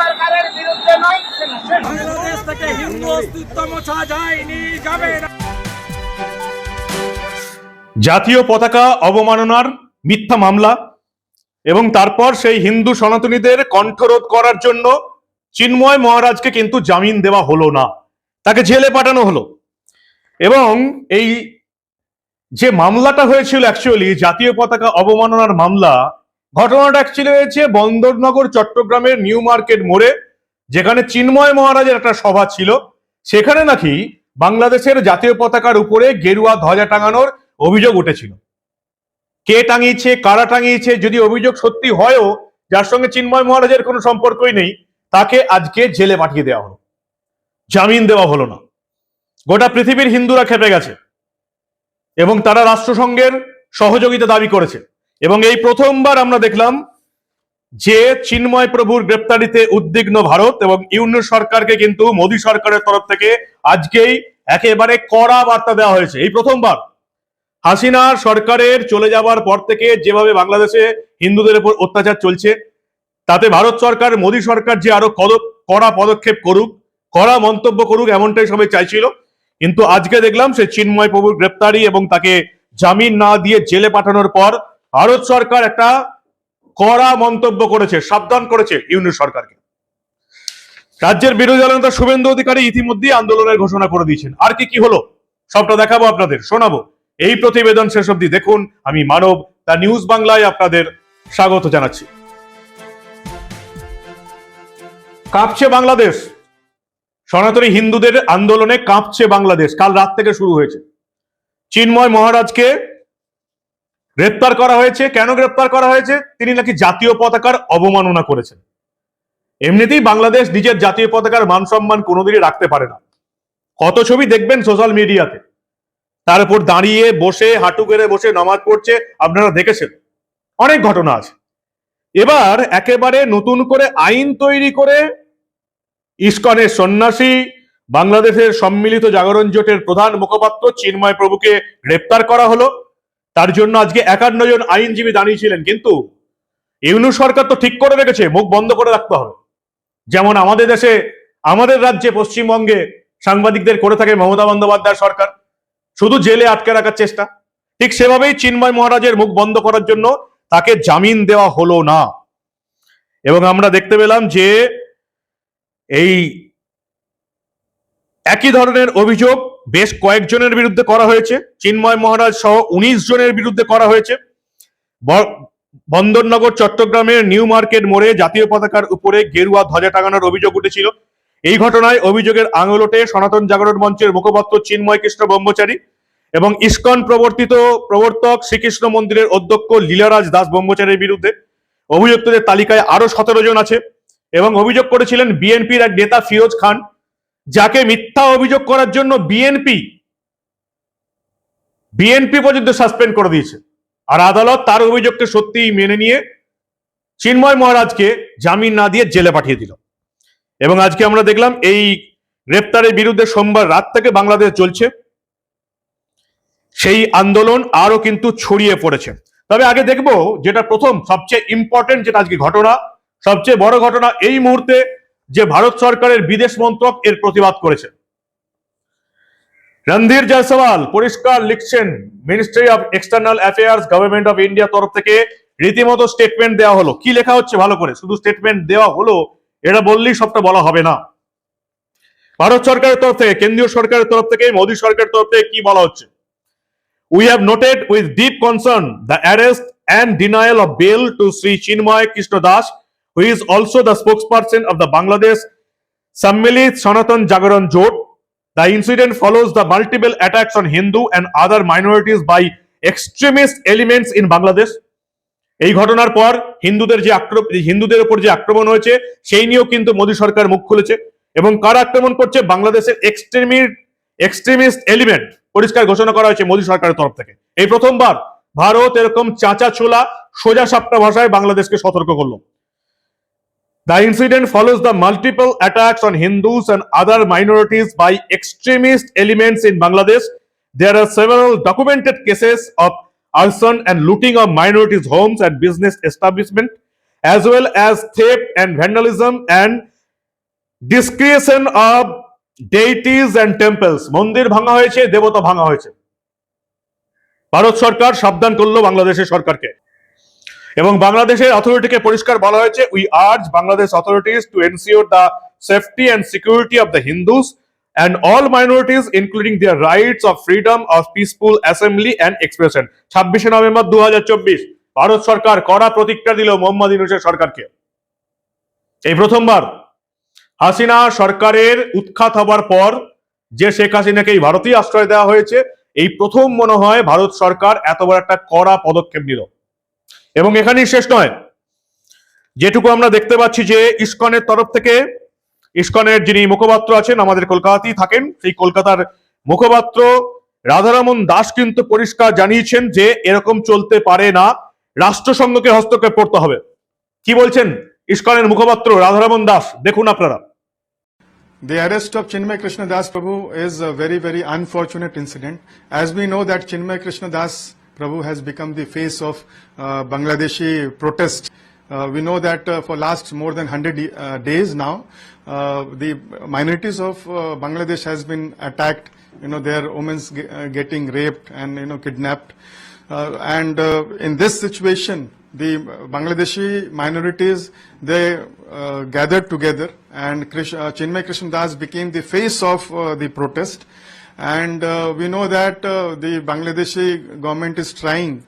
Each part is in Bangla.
সরকারের বিরুদ্ধে নয়। বাংলাদেশ থেকে হিন্দু অস্তিত্ব মোছা যায়নি যাবে জাতীয় পতাকা অবমাননার মিথ্যা মামলা এবং তারপর সেই হিন্দু সনাতনীদের কণ্ঠরোধ করার জন্য চিন্ময় মহারাজকে কিন্তু জামিন দেওয়া হলো না তাকে জেলে পাঠানো হলো। এবং এই যে মামলাটা হয়েছিল অ্যাকচুয়ালি জাতীয় পতাকা অবমাননার মামলা ঘটনাটা অ্যাকচুয়ালি হয়েছে বন্দরনগর, চট্টগ্রামের নিউ মার্কেট মোড়ে, যেখানে চিন্ময় মহারাজের একটা সভা ছিল। সেখানে নাকি বাংলাদেশের জাতীয় পতাকার উপরে গেরুয়া ধ্বজা টাঙানোর অভিযোগ উঠেছিল। কে টাঙিয়েছে, কারা টাঙিয়েছে, যদি অভিযোগ সত্যি হয়ও, যার সঙ্গে চিন্ময় মহারাজের কোনো সম্পর্কই নেই, তাকে আজকে জেলে পাঠিয়ে দেওয়া হলো। জামিন দেওয়া হলো না। গোটা পৃথিবীর হিন্দুরা খেপে গেছে। এবং তারা রাষ্ট্রসংঘের সহযোগিতা দাবি করেছে। এবং এই প্রথমবার আমরা দেখলাম যে চিন্ময় প্রভুর গ্রেপ্তারিতে উদ্বিগ্ন ভারত এবং ইউনিয়ন সরকারকে কিন্তু মোদী সরকারের তরফ থেকে আজকেই একেবারে কড়া বার্তা দেওয়া হয়েছে। এই প্রথমবার হাসিনার সরকারের চলে যাবার পর থেকে যেভাবে বাংলাদেশে হিন্দুদের উপর অত্যাচার চলছে, তাতে ভারত সরকার, মোদী সরকার যে আরও কড়া পদক্ষেপ করুক, কড়া মন্তব্য করুক, এমনটাই সবাই চাইছিল। কিন্তু আজকে দেখলাম সে চিন্ময় প্রভুর গ্রেপ্তারি এবং তাকে জামিন না দিয়ে জেলে পাঠানোর পর ভারত সরকার একটা কড়া মন্তব্য করেছে, সাবধান করেছে ইউনিট সরকারকে। রাজ্যের বিরোধী দলনেতা শুভেন্দু অধিকারী ইতিমধ্যে আন্দোলনের ঘোষণা করে দিয়েছেন। আর কি কি হলো? সবটা দেখাবো আপনাদের, শোনাবো। এই প্রতিবেদন শেষ অবধি দেখুন। আমি মানব তা নিউজ বাংলায় আপনাদের স্বাগত জানাচ্ছি। কাঁপছে বাংলাদেশ। সনাতনী হিন্দুদের আন্দোলনে কাঁপছে বাংলাদেশ। কাল রাত থেকে শুরু হয়েছে। চিন্ময় মহারাজকে গ্রেপ্তার করা হয়েছে। কেন গ্রেপ্তার করা হয়েছে? তিনি নাকি জাতীয় পতাকার অবমাননা করেছেন। এমনিতেই বাংলাদেশ নিজের জাতীয় পতাকার মান সম্মান কোনোদিনই রাখতে পারে না। কত ছবি দেখবেন সোশ্যাল মিডিয়াতে। তার উপর দাঁড়িয়ে বসে, হাঁটু গেড়ে বসে নামাজ পড়ছে, আপনারা দেখেছেন। অনেক ঘটনা আছে। এবার একেবারে নতুন করে আইন তৈরি করে ইস্কনের সন্ন্যাসী, বাংলাদেশের সম্মিলিত জাগরণ জোটের প্রধান মুখপাত্র চিন্ময় প্রভুকে গ্রেপ্তার করা হলো। তার জন্য আজকে একান্ন জন আইনজীবী দাঁড়িয়েছিলেন কিন্তু ইউনু সরকার তো ঠিক করে রেখেছে, মুখ বন্ধ করে রাখতে হবে। যেমন আমাদের দেশে, আমাদের রাজ্যে পশ্চিমবঙ্গে সাংবাদিকদের করে থাকে মমতা বন্দ্যোপাধ্যায় সরকার। শুধু জেলে আটকে রাখার চেষ্টা। ঠিক সেভাবেই চিন্ময় মহারাজের মুখ বন্ধ করার জন্য তাকে জামিন দেওয়া হলো না। এবং আমরা দেখতে পেলাম যে এই একই ধরনের অভিযোগ বেশ কয়েকজনের বিরুদ্ধে করা হয়েছে। চিন্ময় মহারাজ সহ উনিশ জনের বিরুদ্ধে করা হয়েছে। বন্দরনগর, চট্টগ্রামের নিউ মার্কেট মোড়ে জাতীয় পতাকার উপরে গেরুয়া ধ্বজা টাঙানোর অভিযোগ উঠেছিল। এই ঘটনায় অভিযোগের আঙুল ওঠে সনাতন জাগরণ মঞ্চের মুখপাত্র চিন্ময় কৃষ্ণ ব্রহ্মচারী এবং ইস্কন প্রবর্তিত প্রবর্তক শ্রীকৃষ্ণ মন্দিরের অধ্যক্ষ লীলারাজ দাস ব্রহ্মচারীর বিরুদ্ধে অভিযুক্তদের তালিকায় আরও সতেরো জন আছে এবং অভিযোগ করেছিলেন বিএনপির এক নেতা ফিরোজ খান। যাকে মিথ্যা অভিযোগ করার জন্য বিএনপি বিএনপি পর্যন্ত সাসপেন্ড করে দিয়েছে। আর আদালত তার অভিযোগকে সত্যি মেনে নিয়ে চিন্ময় মহারাজকে জামিন না দিয়ে জেলে পাঠিয়ে দিল। এবং আজকে আমরা দেখলাম এই গ্রেপ্তারের বিরুদ্ধে সোমবার রাত থেকে বাংলাদেশ চলছে। সেই আন্দোলন আরও কিন্তু ছড়িয়ে পড়েছে। তবে আগে দেখব যেটা প্রথম, সবচেয়ে ইম্পর্টেন্ট যেটা আজকে ঘটনা, সবচেয়ে বড় ঘটনা এই মুহূর্তে যে ভারত সরকারের বিদেশ মন্ত্রক এর প্রতিবাদ করেছে। রণধীর জয়সওয়াল পরিষ্কার লিখছেন ministry of external affairs government of India তরফ থেকে রীতিমতো স্টেটমেন্ট দেওয়া হলো। কি লেখা হচ্ছে ভালো করে? শুধু স্টেটমেন্ট দেওয়া হলো এটা বললেই সবটা বলা হবে না। ভারত সরকারের তরফ থেকে কেন্দ্রীয় সরকারের তরফ থেকে মোদী সরকারের তরফ থেকে কি বলা হচ্ছে? We have noted with deep concern the arrest and denial of bail to Shri Chinmoy Krishna Das, who is also the spokesperson of the Bangladesh Sammilit Sanatan Jagaran Jot. The incident follows the multiple attacks on Hindu and other minorities by extremist elements in Bangladesh. এই ঘটনার পর হিন্দুদের যে হিন্দুদের উপর যে আক্রমণ হয়েছে, সেই নিয়েও কিন্তু মোদী সরকার মুখ খুলেছে এবং কারা আক্রমণ করছে বাংলাদেশের এক্সট্রিমিস্ট এক্সট্রিমিস্ট এলিমেন্ট পরিষ্কার ঘোষণা করা হয়েছে মোদী সরকারের তরফ থেকে এই প্রথমবার ভারত এরকম চাচা ছোলা সোজা সাপটা ভাষায় বাংলাদেশকে সতর্ক করল The incident follows the multiple attacks on Hindus and other minorities by extremist elements in Bangladesh. There are several documented cases of arson and looting of minorities' homes and business establishment, as well as theft and vandalism and desecration of deities and temples মন্দির ভাঙা হয়েছে দেবতা ভাঙা হয়েছে ভারত সরকার সাবধান করল বাংলাদেশের সরকারকে এবং বাংলাদেশের অথরিটিকে পরিষ্কার বলা হয়েছে we urge Bangladesh authorities to ensure the safety and security of the Hindus and all minorities including their rights of freedom of peaceful assembly and expression ছাব্বিশে নভেম্বর দুহাজার চব্বিশ, ভারত সরকার কড়া প্রতিক্রিয়া দিল মোহাম্মদ ইউনুসের সরকারকে। এই প্রথমবার হাসিনা সরকারের উৎখাত হবার পর যে শেখ হাসিনাকে এই ভারতীয় আশ্রয় দেওয়া হয়েছে, এই প্রথম মনে হয় ভারত সরকার এত বড় একটা কড়া পদক্ষেপ নিল। এবং এখানেই শেষ নয়। যেটুকু আমরা দেখতে পাচ্ছি যে ইস্কনের তরফ থেকে ইস্কনের যিনি মুখপাত্র আছেন আমাদের কলকাতাতেই থাকেন সেই কলকাতার মুখপাত্র রাধারমন দাস কিন্তু পরিষ্কার জানিয়েছেন যে এরকম চলতে পারে না রাষ্ট্রসংঘকে হস্তক্ষেপ করতে হবে। কি বলছেন ইস্কনের মুখপাত্র রাধারমন দাস? দেখুন আপনারা। The arrest of Chinmay Krishna Das Prabhu is a very, very unfortunate incident. As we know that Chinmay Krishna Das Prabhu has become the face of uh, Bangladeshi protest. Uh, we know that uh, for last more than 100 uh, days now, the minorities of Bangladesh has been attacked. You know, their women's ge- getting raped and you know kidnapped. And in this situation, the Bangladeshi minorities they uh, gathered together, and Krish, uh, Chinmay Krishna Das became the face of uh, the protest. And uh, we know that uh, the Bangladeshi government is trying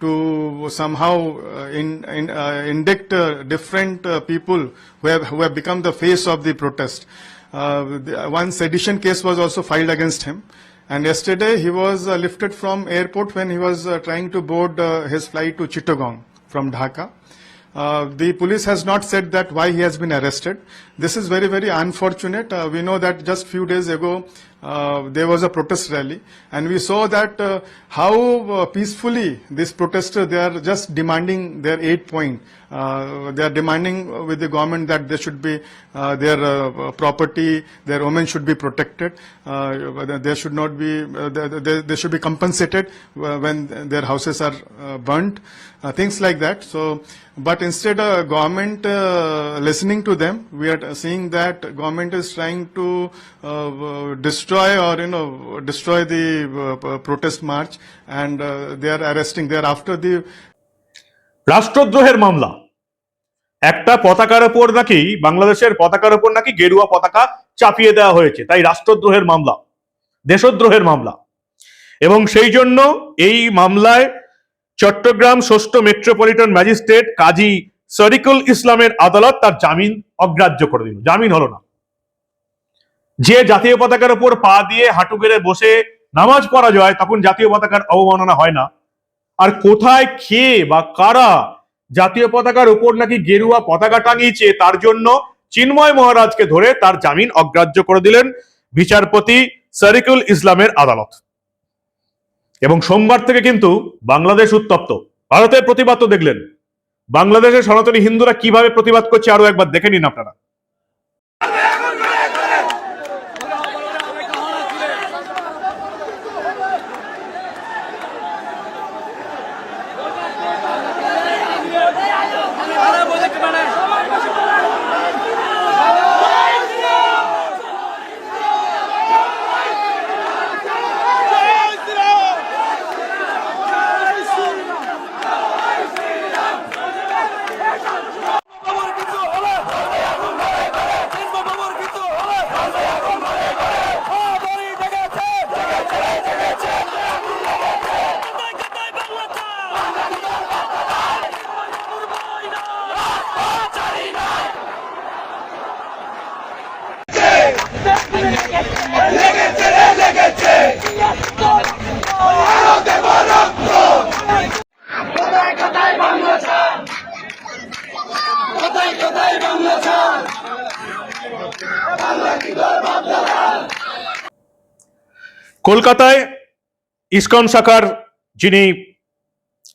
to somehow uh, in, in, uh, indict uh, different uh, people who have, who have become the face of the protest. Uh, the, one sedition case was also filed against him. And yesterday he was uh, lifted from airport when he was uh, trying to board uh, his flight to Chittagong from Dhaka. Uh, the police has not said that why he has been arrested. This is very, very unfortunate. Uh, we know that just few days ago uh, there was a protest rally, and we saw that uh, how uh, peacefully these protesters they are just demanding their eight point. Uh, they are demanding with the government that there should be uh, their uh, property, their women should be protected. Uh, there should not be uh, they, they, they should be compensated uh, when their houses are uh, burnt, uh, things like that. So, but instead, uh, government uh, listening to them, we are seeing that government is trying to uh, uh, destroy or you know destroy the uh, protest march, and uh, they are arresting. They are after the রাষ্ট্রদ্রোহের মামলা। একটা পতাকার ওপর নাকি বাংলাদেশের পতাকার ওপর নাকি গেরুয়া পতাকা চাপিয়ে দেওয়া হয়েছে। তাই রাষ্ট্রদ্রোহের মামলা দেশদ্রোহের মামলা। এবং সেই জন্য এই মামলায় চট্টগ্রাম ষষ্ঠ মেট্রোপলিটন ম্যাজিস্ট্রেট কাজী শরিকুল ইসলামের আদালত তার জামিন অগ্রাহ্য করে দিল। জামিন হলো না। যে জাতীয় পতাকার উপর পা দিয়ে হাঁটু গেড়ে বসে নামাজ পড়া যায়, তখন জাতীয় পতাকার অবমাননা হয় না। আর কোথায় খেয়ে বা কারা জাতীয় পতাকার উপর নাকি গেরুয়া পতাকা টাঙিয়েছে, তার জন্য চিন্ময় মহারাজকে ধরে তার জামিন অগ্রাহ্য করে দিলেন বিচারপতি সারিকুল ইসলামের আদালত। এবং সোমবার থেকে কিন্তু বাংলাদেশ উত্তপ্ত। ভারতের প্রতিবাদ তো দেখলেন। বাংলাদেশের সনাতনী হিন্দুরা কীভাবে প্রতিবাদ করছে আরও একবার দেখে নিন আপনারা। কলকাতায় ইসকন শাখার যিনি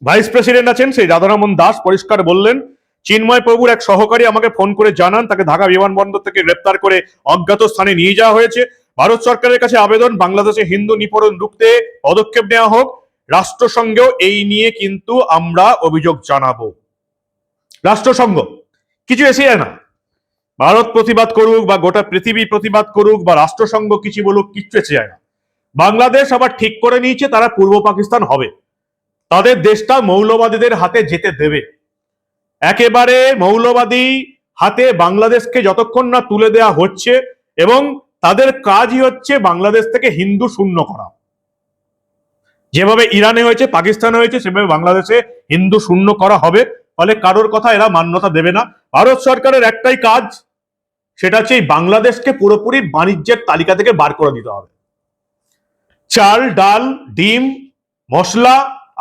ভাইস প্রেসিডেন্ট আছেন, সেই রাধারমন দাস পরিষ্কার বললেন, চিন্ময় প্রভুর এক সহকারী আমাকে ফোন করে জানান, তাকে ঢাকা বিমানবন্দর থেকে গ্রেপ্তার করে অজ্ঞাত স্থানে নিয়ে যাওয়া হয়েছে। ভারত সরকারের কাছে আবেদন, বাংলাদেশে হিন্দু নিপরণ রুখতে পদক্ষেপ নেওয়া হোক। রাষ্ট্রসংঘেও এই নিয়ে কিন্তু আমরা অভিযোগ জানাব। রাষ্ট্রসংঘ, কিছু এসে যায় না। ভারত প্রতিবাদ করুক বা গোটা পৃথিবী প্রতিবাদ করুক বা রাষ্ট্রসংঘ কিছু বলুক, কিচ্ছু এসে যায় না। বাংলাদেশ আবার ঠিক করে নিয়েছে, তারা পূর্ব পাকিস্তান হবে। তাদের দেশটা মৌলবাদীদের হাতে যেতে দেবে। একেবারে মৌলবাদী হাতে বাংলাদেশকে যতক্ষণ না তুলে দেয়া হচ্ছে এবং তাদের কাজই হচ্ছে বাংলাদেশ থেকে হিন্দু শূন্য করা। যেভাবে ইরানে হয়েছে, পাকিস্তানে হয়েছে, সেভাবে বাংলাদেশে হিন্দু শূন্য করা হবে। ফলে কারোর কথা এরা মান্যতা দেবে না। ভারত সরকারের একটাই কাজ, সেটা হচ্ছে এই বাংলাদেশকে পুরোপুরি বাণিজ্যের তালিকা থেকে বার করে দিতে হবে। চাল, ডাল, ডিম, মশলা,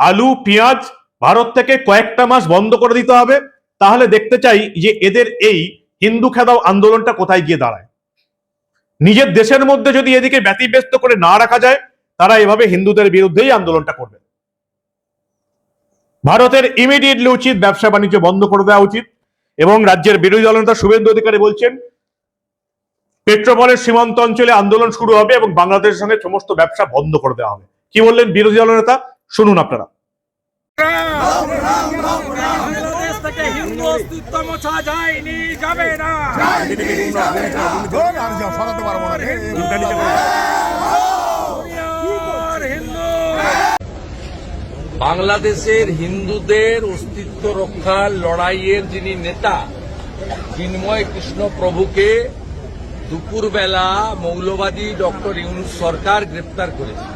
আলু, পেঁয়াজ ভারত থেকে কয়েকটা মাস বন্ধ করে দিতে হবে। তাহলে দেখতে চাই যে এদের এই হিন্দু খেদাও আন্দোলনটা কোথায় গিয়ে দাঁড়ায়। নিজের দেশের মধ্যে যদি এদিকে ব্যতিব্যস্ত করে না রাখা যায়, তারা এভাবে হিন্দুদের বিরুদ্ধেই আন্দোলনটা করবে। ভারতের ইমিডিয়েটলি উচিত ব্যবসা বাণিজ্য বন্ধ করে দেওয়া উচিত এবং রাজ্যের বিরোধী দলনেতা শুভেন্দু অধিকারী বলছেন পেট্রোপলের সীমান্ত অঞ্চলে আন্দোলন শুরু হবে এবং বাংলাদেশের সঙ্গে সমস্ত ব্যবসা বন্ধ করে দেওয়া হবে। কি বললেন বিরোধী দলের দলনেতা শুনুন আপনারা। বাংলাদেশের হিন্দুদের অস্তিত্ব রক্ষার লড়াইয়ের যিনি নেতা চিন্ময় কৃষ্ণ প্রভুকে দুপুরবেলা মৌলবাদী ডক্টর ইউনুস সরকার গ্রেপ্তার করেছে।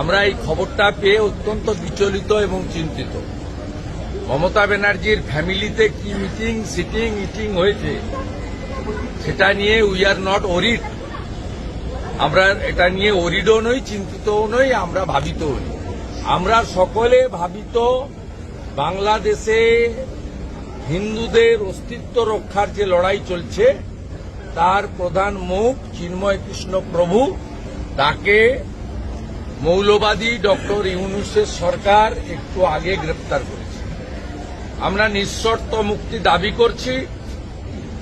আমরা এই খবরটা পেয়ে অত্যন্ত বিচলিত এবং চিন্তিত। মমতা ব্যানার্জির ফ্যামিলিতে কি মিটিং, সিটিং, ইটিং হয়েছে, সেটা নিয়ে উই আর নট ওরিড আমরা এটা নিয়ে ওরিডও নই, চিন্তিতও নই, আমরা ভাবিতও নই। আমরা সকলে ভাবিত বাংলাদেশে হিন্দুদের অস্তিত্ব রক্ষার যে লড়াই চলছে তার প্রধান মুখ চিন্ময় কৃষ্ণ প্রভু, তাকে মৌলবাদী ডক্টর ইউনুসের সরকার একটু আগে গ্রেপ্তার করেছে। আমরা নিঃশর্ত মুক্তি দাবি করছি।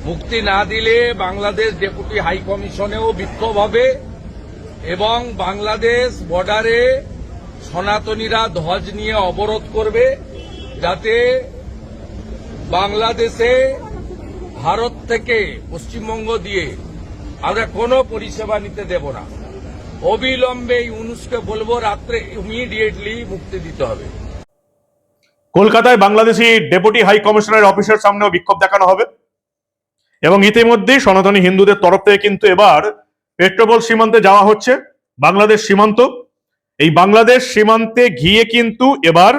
মুক্তি না দিলে বাংলাদেশ ডেপুটি হাই কমিশনেও বিক্ষোভ হবে এবং বাংলাদেশ বর্ডারে সনাতনীরা ধ্বজ নিয়ে অবরোধ করবে যাতে বাংলাদেশে ভারত থেকে পশ্চিমবঙ্গ দিয়ে আমরা কোনো পরিষেবা নিতে দেব না। অবিলম্বে এই ইউনুসকে বলব, রাত্রে ইমিডিয়েটলি মুক্তি দিতে হবে। কলকাতায় বাংলাদেশি ডেপুটি হাই কমিশনার অফিসের সামনেও বিক্ষোভ দেখানো হবে। এবং ইতিমধ্যেই সনাতনী হিন্দুদের তরফ থেকে কিন্তু এবার পেট্রোপল সীমান্তে যাওয়া হচ্ছে। বাংলাদেশ সীমান্ত। এই বাংলাদেশ সীমান্তে গিয়ে কিন্তু এবার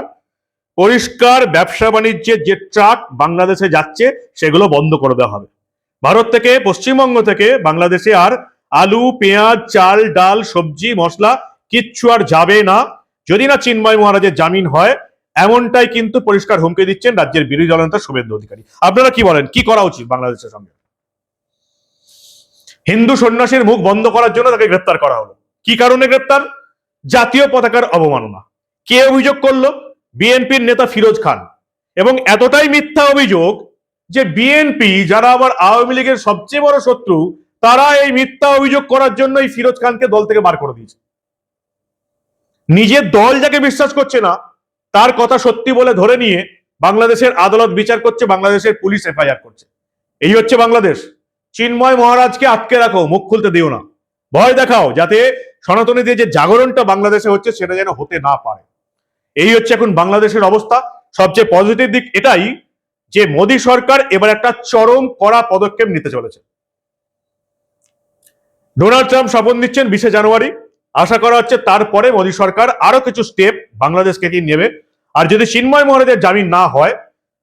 পরিষ্কার ব্যবসা বাণিজ্যের যে ট্রাক বাংলাদেশে যাচ্ছে, সেগুলো বন্ধ করে দেওয়া হবে। ভারত থেকে, পশ্চিমবঙ্গ থেকে বাংলাদেশে আর আলু, পেঁয়াজ, চাল, ডাল, সবজি, মশলা কিচ্ছু আর যাবে না। যদি না চিন্ময় মহারাজের জামিন হয়, এমনটাই কিন্তু পরিষ্কার হুমকি দিচ্ছেন রাজ্যের বিরোধী দলনেতা শুভেন্দু অধিকারী। আপনারা কি বলেন? কি করা উচিত বাংলাদেশের সঙ্গে? হিন্দু সন্ন্যাসীর মুখ বন্ধ করার জন্য তাকে গ্রেপ্তার করা হলো। কি কারণে গ্রেপ্তার? জাতীয় পতাকার অবমাননা। কে অভিযোগ করল? বিএনপির নেতা ফিরোজ খান। এবং এতটাই মিথ্যা অভিযোগ যে বিএনপি, যারা আবার আওয়ামী লীগের সবচেয়ে বড় শত্রু, তারা এই মিথ্যা অভিযোগ করার জন্য এই ফিরোজ খানকে দল থেকে বার করে দিয়েছে। নিজের দল যাকে বিশ্বাস করছে না, তার কথা সত্যি বলে ধরে নিয়ে বাংলাদেশের আদালত বিচার করছে, বাংলাদেশের পুলিশ এফআইআর করছে। এই হচ্ছে বাংলাদেশ। চিন্ময় মহারাজকে আটকে রাখো, মুখ খুলতে দিও না। ভয় দেখাও, যাতে সনাতনীদের যে জাগরণটা বাংলাদেশে হচ্ছে, সেটা যেন হতে না পারে। এই হচ্ছে এখন বাংলাদেশের অবস্থা। সবচেয়ে পজিটিভ দিক এটাই যে মোদী সরকার এবার একটা চরম কড়া পদক্ষেপ নিতে চলেছে। ডোনাল্ড ট্রাম্প শপথ নিচ্ছেন বিশে জানুয়ারি। আশা করা হচ্ছে তারপরে মোদী সরকার আরও কিছু স্টেপ বাংলাদেশকে কি নেবে। আর যদি চিন্ময় মহারাজের জামিন না হয়,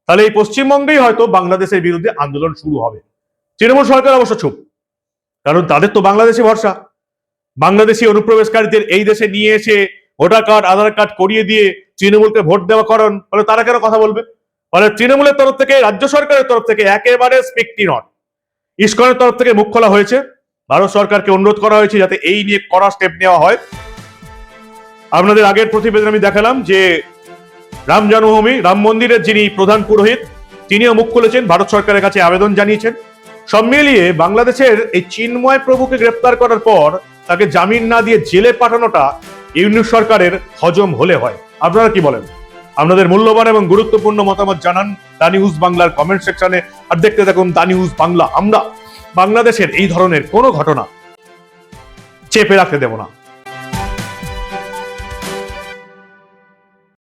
তাহলে এই পশ্চিমবঙ্গেই হয়তো বাংলাদেশের বিরুদ্ধে আন্দোলন শুরু হবে। তৃণমূল সরকার অবশ্য চুপ, কারণ তাদের তো বাংলাদেশে ভরসা। বাংলাদেশি অনুপ্রবেশকারীদের এই দেশে নিয়ে এসে ভোটার কার্ড, আধার কার্ড করিয়ে দিয়ে তৃণমূলকে ভোট দেওয়া করেন ফলে তারা কেন কথা বলবে? ফলে তৃণমূলের তরফ থেকে, রাজ্য সরকারের তরফ থেকে একেবারে স্পিকটি নট ইস্কনের তরফ থেকে মুখ খোলা হয়েছে। ভারত সরকারকে অনুরোধ করা হয়েছে যাতে এই নিয়ে কড়া স্টেপ নেওয়া হয়। আপনাদের আগের প্রতিবেদন আমি দেখালাম যে রাম জন্মভূমি, রাম মন্দিরের যিনি প্রধান পুরোহিত, তিনিও মুখ খুলেছেন, ভারত সরকারের কাছে আবেদন জানিয়েছেন। সব মিলিয়ে বাংলাদেশের এই চিন্ময় প্রভুকে গ্রেপ্তার করার পর তাকে জামিন না দিয়ে জেলে পাঠানোটা ইউনিট সরকারের হজম হলে হয়। আপনারা কি বলেন? আপনাদের মূল্যবান এবং গুরুত্বপূর্ণ মতামত জানান দা নিউজ বাংলার কমেন্ট সেকশনে আর দেখতে থাকুন দা নিউজ বাংলা। আমরা বাংলাদেশের এই ধরনের কোনো ঘটনা চেপে রাখতে দেব না।